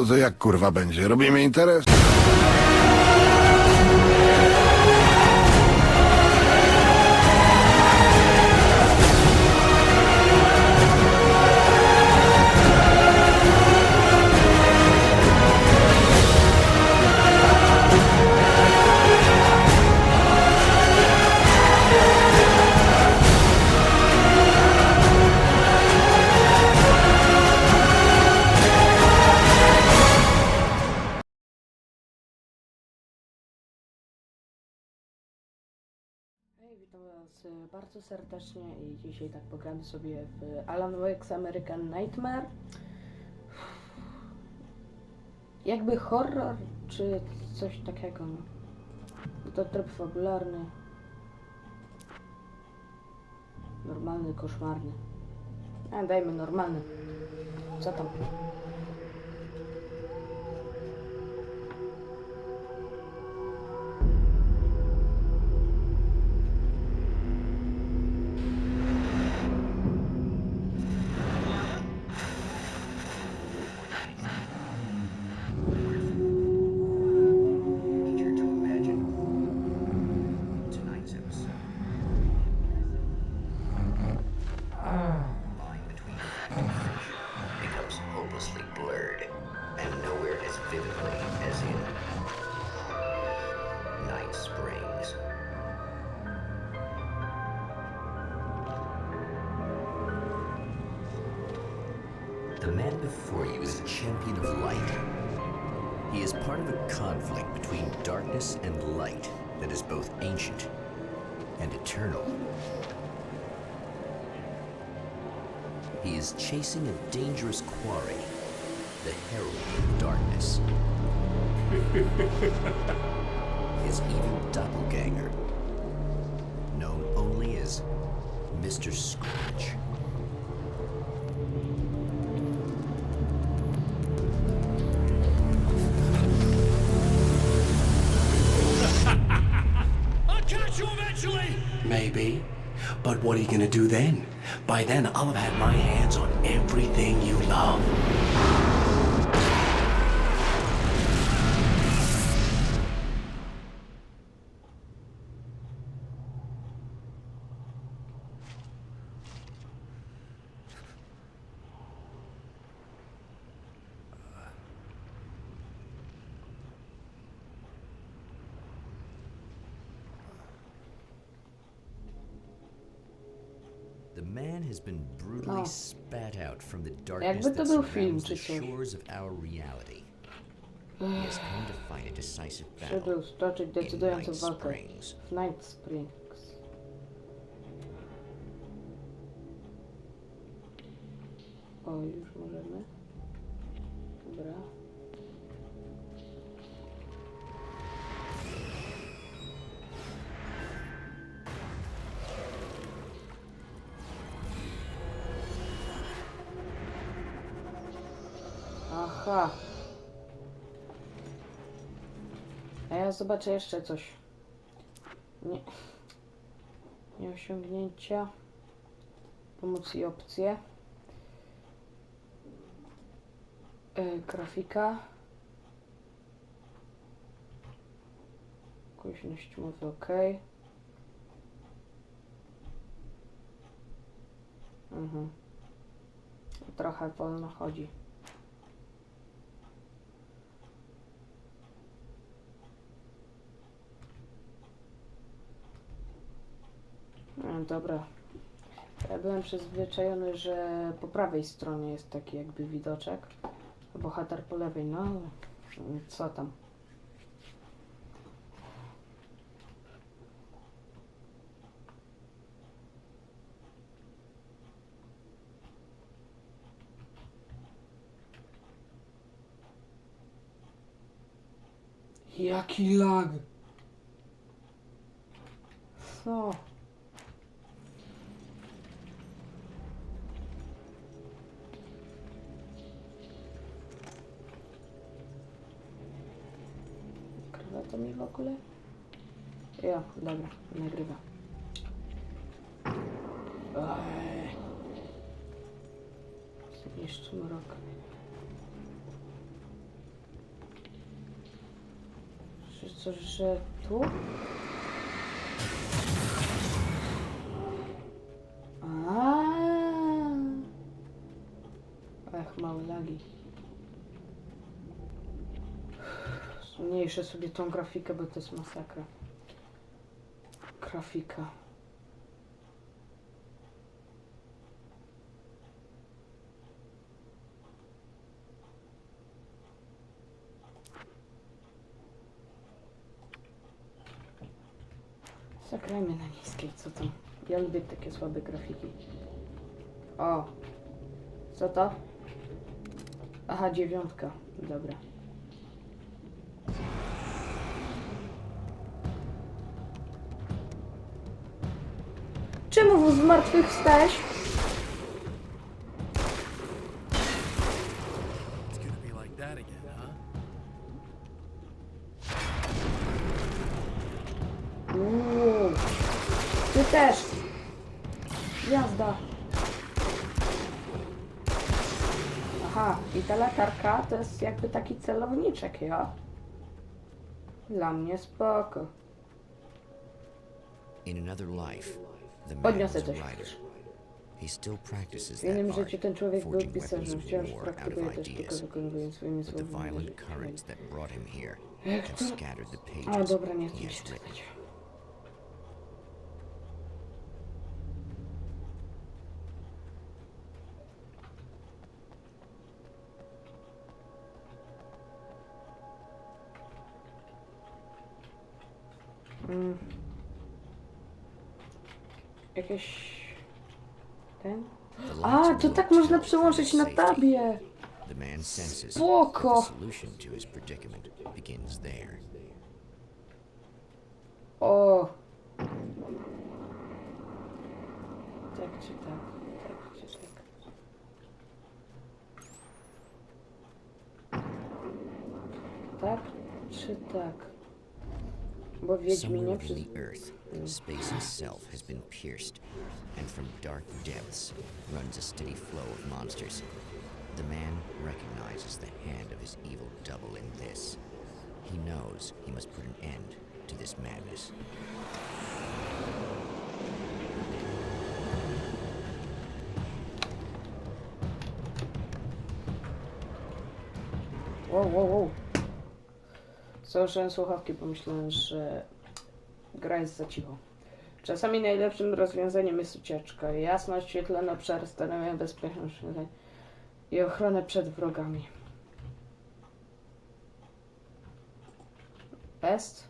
To co jak kurwa będzie? Robimy interes? E, bardzo serdecznie i dzisiaj tak pogramy sobie w Alan Wake's American Nightmare. Jakby horror, czy coś takiego. no. To tryb fabularny. Normalny, koszmarny. A, dajmy normalny. Co tam? The man before you is a champion of light. He is part of a conflict between darkness and light that is both ancient and eternal. He is chasing a dangerous quarry, the herald of darkness. His evil doppelganger, known only as Mr. Scrooge. Maybe. But what are you gonna do then? By then, I'll have had my hands on everything you love. The man has been brutally Oh. spat out from the darkness Jakby to that był film surrounds czy the coś. shores of our reality. He has come to fight a decisive battle Przyszedł stoczyć in decydującą Night walkę Springs. w Night Springs. O, już możemy. Dobra. Zobaczę jeszcze coś. Nie. Osiągnięcia. Pomóc i opcje. Yy, grafika. Głośność mowy OK. Mhm. Trochę wolno chodzi. No, dobra. Ja byłem przyzwyczajony, że po prawej stronie jest taki jakby widoczek, a bohater po lewej. No, co tam? Jaki lag? Co? to mi w ogóle? Jo, dobra, nagrywa. Jeszcze mrok. Czy coś, że tu? Zmniejszę sobie tą grafikę, bo to jest masakra. Grafika. Zagrajmy na niskiej, co tam? Ja lubię takie słabe grafiki. O! Co to? Aha, dziewiątka. Dobra. Huh? Uuu. Ty też. Jazda. Aha, i ta latarka to jest jakby taki celowniczek, ja. Dla mnie spoko. In another life, Podniosę coś. writer. He still practices W innym życiu art, ten człowiek był forging pisarzem, weapons wciąż praktykuje tę sztukę, ideas. wykonując swoimi słowami. violent currents that brought him here Jak have to? scattered the A, pages dobra, nie he chcę has się written. czytać. Jakieś... Ten? A, to tak można przełączyć na tabie. The man senses that Spoko. the solution to his predicament begins there. O! Tak czy tak? Tak czy tak? Tak czy tak? Bo Somewhere przez... in the earth, space itself has been pierced, and from dark depths runs a steady flow of monsters. The man recognizes the hand of his evil double in this. He knows he must put an end to this madness. Wow, wow, wow. Założyłem słuchawki, pomyślałem, że gra jest za cicho. Czasami najlepszym rozwiązaniem jest ucieczka. Jasność, świetlne obszary stanowią bezpieczność i ochronę przed wrogami. Est?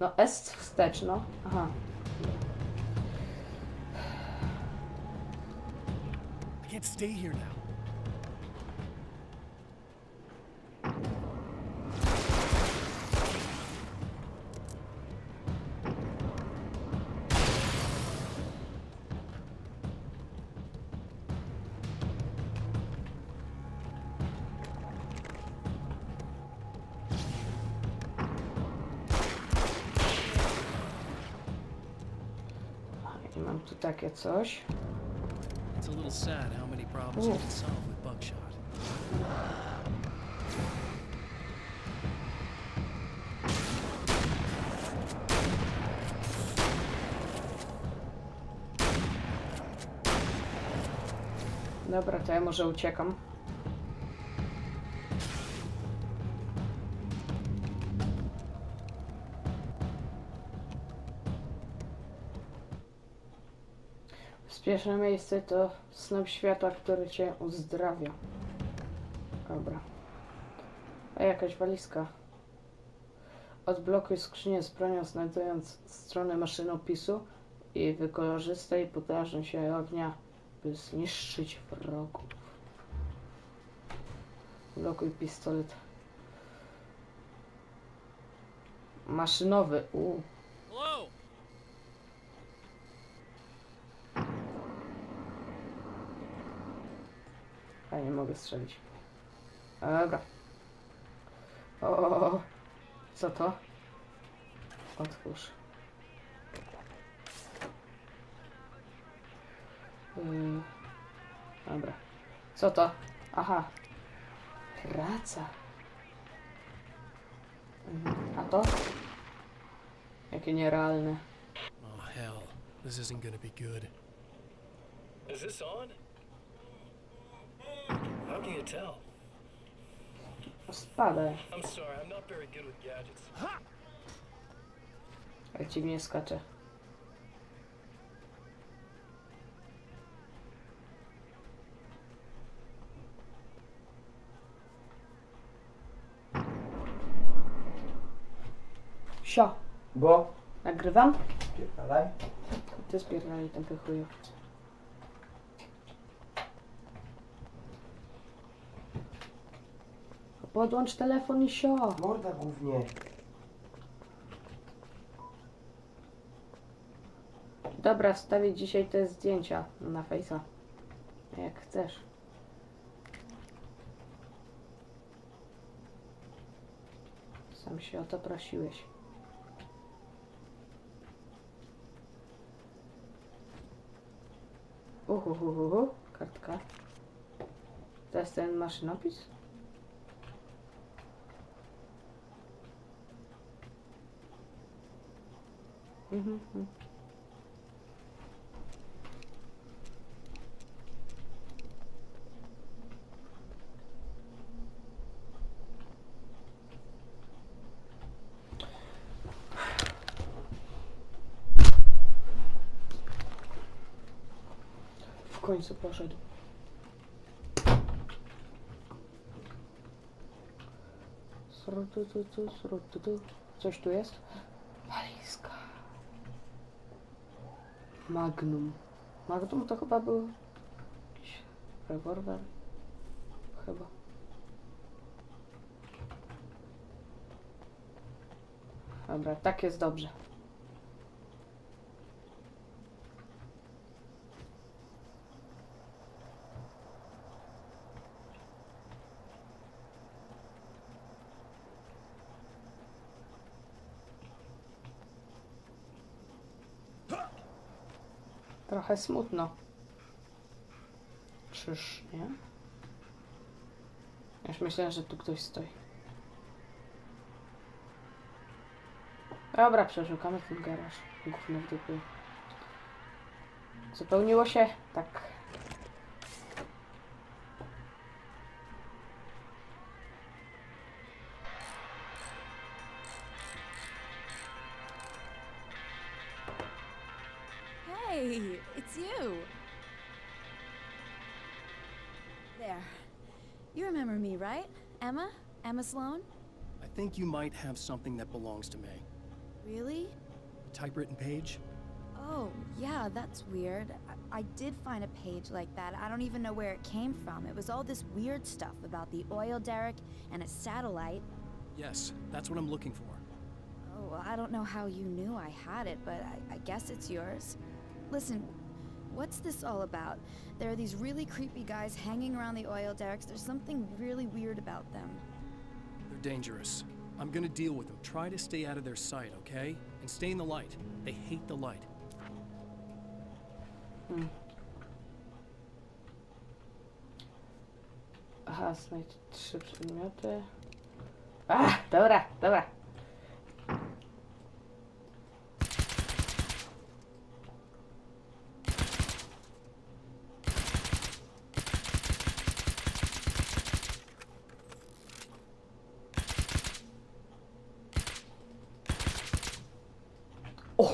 No, est wstecz, no. Aha. I can't stay here now. Mam tu takie coś. Buckshot. Dobra, to ja może uciekam. Bezpieczne miejsce to snop światła, który cię uzdrawia. Dobra. A jakaś walizka. Odblokuj skrzynię z bronią, znajdując stronę maszynopisu i wykorzystaj potężność się ognia, by zniszczyć wrogów. Blokuj pistolet. Maszynowy. U. Nie mogę strzelić. Dobra. O, co to? Otwórz. Yy, dobra. Co to? Aha. Praca. Mhm. A to? Jakie nierealne. Oh, hell. This isn't gonna be good. Is this on? How can you tell? Spadaj. I'm sorry, I'm not very good with gadgets. Jak dziwnie skacze. Sio, Bo? nagrywam? Pierdalaj. Ty spierdolaj ten chuju. Podłącz telefon i sio. Morda głównie. Dobra, wstawię dzisiaj te zdjęcia na fejsa. Jak chcesz. Sam się o to prosiłeś. Uhuhuhuhu, kartka. To jest ten maszynopis? W końcu poszedł. Srutututu, srututu. Coś tu jest? Walizka. Magnum. Magnum to chyba był jakiś rewolwer. Chyba. Dobra, tak jest dobrze. Trochę smutno. Czyż nie? Już myślałem, że tu ktoś stoi. Dobra, przeszukamy ten garaż. Gówno w dupie. Zupełniło się? Tak. Emma? Sloan? I think you might have something that belongs to me. Really? A typewritten page? Oh, yeah, that's weird. I, I did find a page like that. I don't even know where it came from. It was all this weird stuff about the oil derrick and a satellite. Yes, that's what I'm looking for. Oh, I don't know how you knew I had it, but I, I guess it's yours. Listen, what's this all about? There are these really creepy guys hanging around the oil derricks. There's something really weird about them. Dangerous. I'm gonna deal with them. Try to stay out of their sight, okay? And stay in the light. They hate the light. Mm. Aha, znajdź trzy przedmioty. A, dobra, dobra.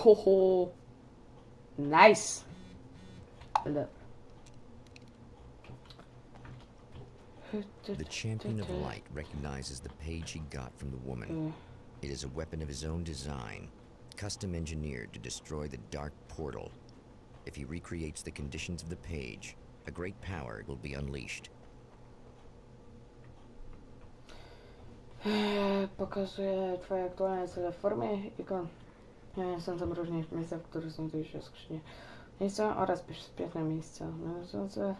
Ohoho. Nice. Dobra. The champion of light recognizes the page he got from the woman. Mm. It is a weapon of his own design, custom engineered to destroy the dark portal. If he recreates the conditions of the page, a great power will be unleashed. Aktualne cele w formie ikon. Nie sądzę różnych miejsca, w których znajdują się skrzynie. Miejsca oraz bezpieczne miejsca. Nawiązujące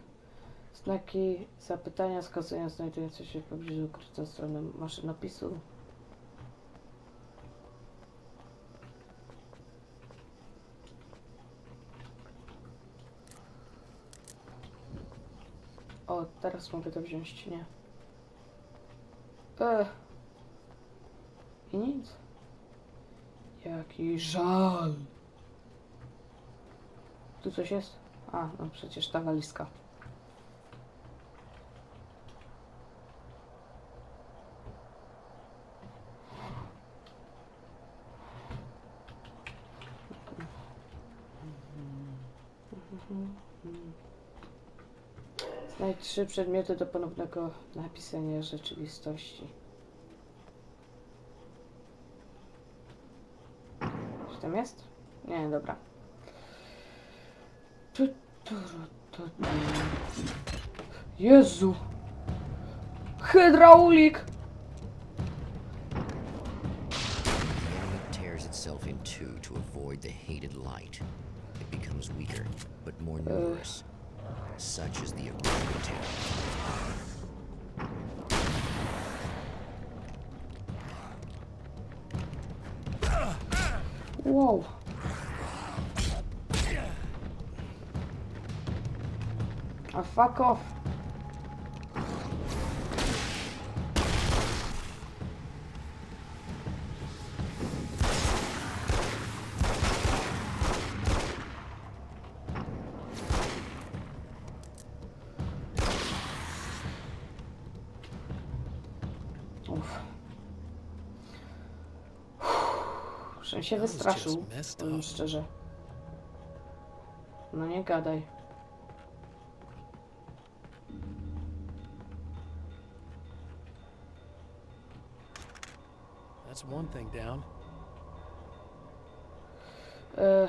znaki zapytania wskazują znajdujące się w pobliżu ukrytą stronę maszynopisu. O, teraz mogę to wziąć, czy nie? Ech. I nic. Jaki żal. Tu coś jest? A, no przecież ta walizka. Znajdź trzy przedmioty do ponownego napisania rzeczywistości. Tam jest? Nie, dobra. Jezu! Hydraulik! Tears itself in two to avoid the hated light. It becomes weaker, but more uh. numerous. Such is the Aquarian Whoa. Oh, fuck off. Że się wystraszył, powiem szczerze. No nie gadaj. That's one thing down. E,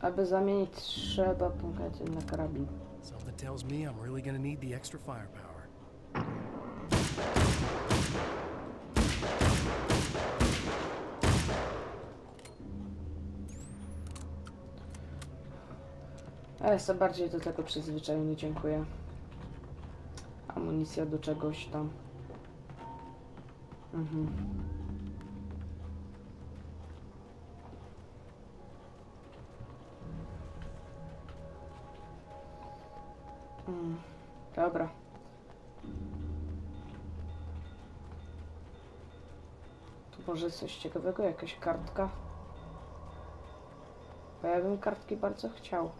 aby zamienić trzeba punkty na karabin. Something tells me I'm really gonna need the extra firepower. Ja jestem bardziej do tego przyzwyczajony, dziękuję. Amunicja do czegoś tam. Mhm. Mm, dobra. Tu może coś ciekawego, jakaś kartka? Bo ja bym kartki bardzo chciał.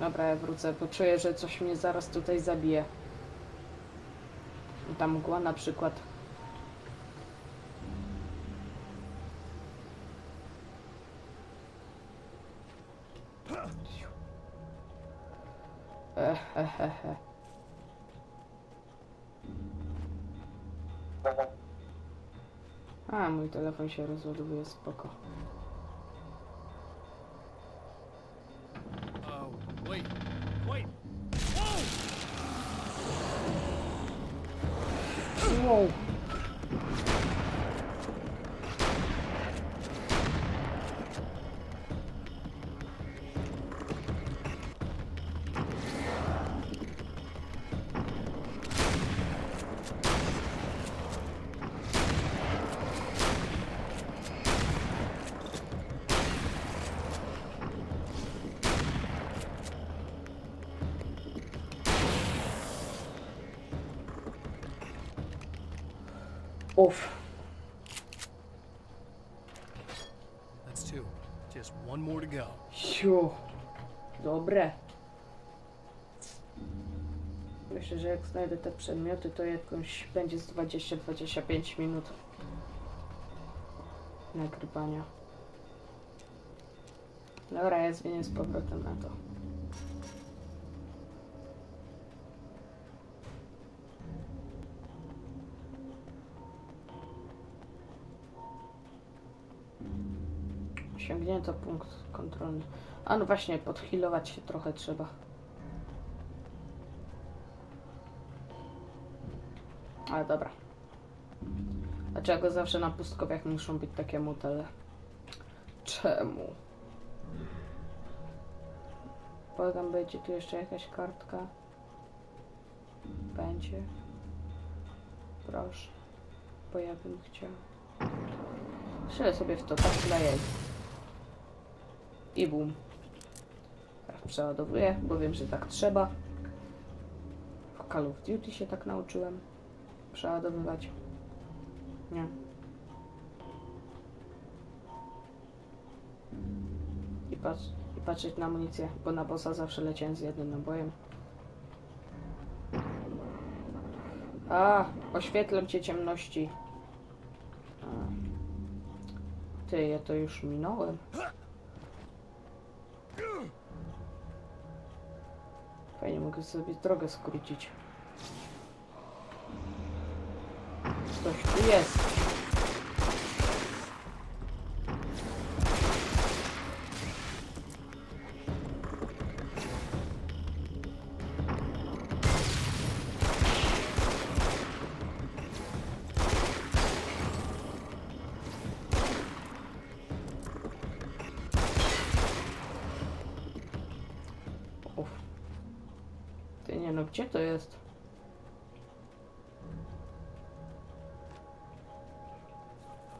Dobra, ja wrócę, bo czuję, że coś mnie zaraz tutaj zabije. Ta mgła na przykład. Ehehehe. A, mój telefon się rozładowuje, spoko. Uff. That's two. Just one more to go. Siu. Dobre. Myślę, że jak znajdę te przedmioty, to jakąś będzie z 20-25 minut nagrywania. Dobra, ja zmienię z powrotem na to. Osiągnięto punkt kontrolny. A no właśnie, podhilować się trochę trzeba. Ale dobra. Dlaczego zawsze na pustkowiach muszą być takie motele? Czemu? Błagam, będzie tu jeszcze jakaś kartka? Będzie. Proszę. Bo ja bym chciał. Strzelę sobie w to, tak kleję. I bum. Teraz przeładowuję, bo wiem, że tak trzeba. W Call of Duty się tak nauczyłem. Przeładowywać. Nie. I, patrz, I patrzeć na amunicję, bo na bossa zawsze leciałem z jednym nabojem. A, oświetlę cię ciemności. A. Ty, ja to już minąłem. Fajnie, mogę sobie drogę skrócić. Coś tu jest. Gdzie to jest?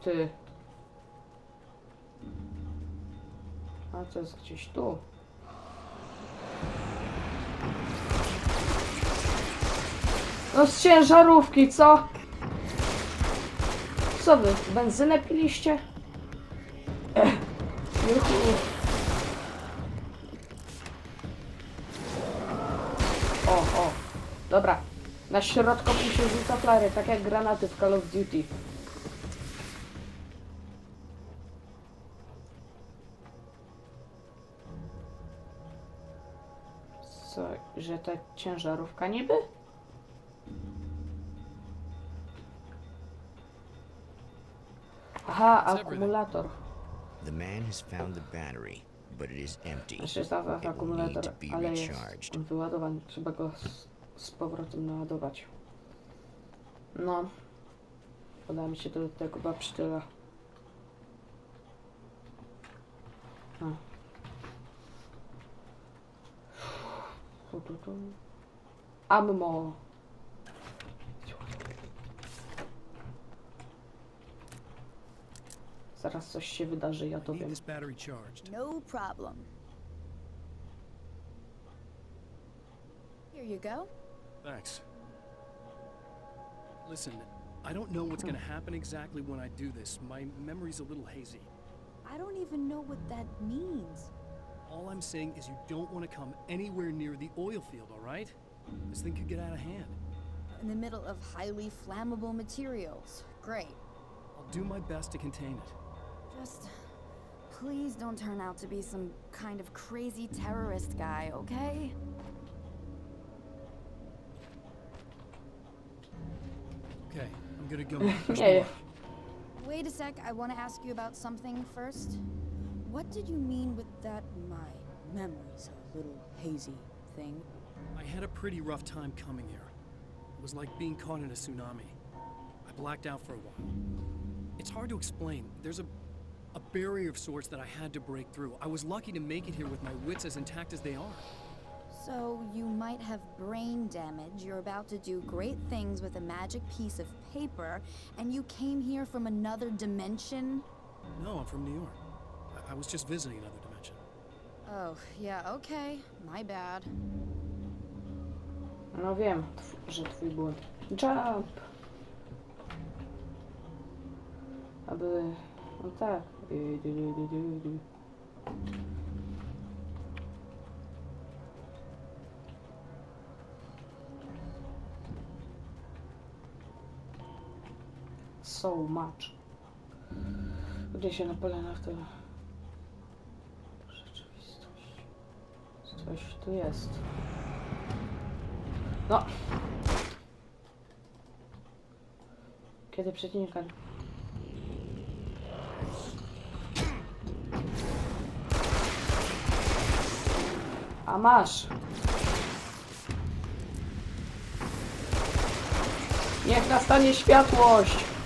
Ty. A to jest gdzieś tu. No z ciężarówki, co? Co wy, benzynę piliście? Dobra. Na środku się rzuca flary, tak jak granaty w Call of Duty. Co, że ta ciężarówka niby? Aha, akumulator. The man has found the battery, but it is empty. Need akumulator, to be ale jest wyładowany. Trzeba go z, powrotem naładować. No. Uda mi się do tego. Tu, tu, tu. Ammo. Zaraz coś się wydarzy, ja to wiem. No problem. Here you go. Thanks. Listen, I don't know what's gonna happen exactly when I do this. My memory's a little hazy. I don't even know what that means. All I'm saying is you don't want to come anywhere near the oil field, all right? This thing could get out of hand. In the middle of highly flammable materials. Great. I'll do my best to contain it. Just please don't turn out to be some kind of crazy terrorist guy, okay? Okay, I'm gonna go. now. Wish me Nie, luck. Wait a sec, I want to ask you about something first. What did you mean with that my memory's a little hazy thing? I had a pretty rough time coming here. It was like being caught in a tsunami. I blacked out for a while. It's hard to explain. There's a a barrier of sorts that I had to break through. I was lucky to make it here with my wits as intact as they are. So, you might have brain damage, you're about to do great things with a magic piece of paper, and you came here from another dimension? No, I'm from New York. I, I was just visiting another dimension. Oh, yeah, okay. My bad. no wiem, że twój błąd. Jump! Aby... No tak. So much. Gdzie się napalena w tym? Rzeczywistość. Coś tu jest. No. Kiedy przeciwnika... A masz. Niech nastanie światłość.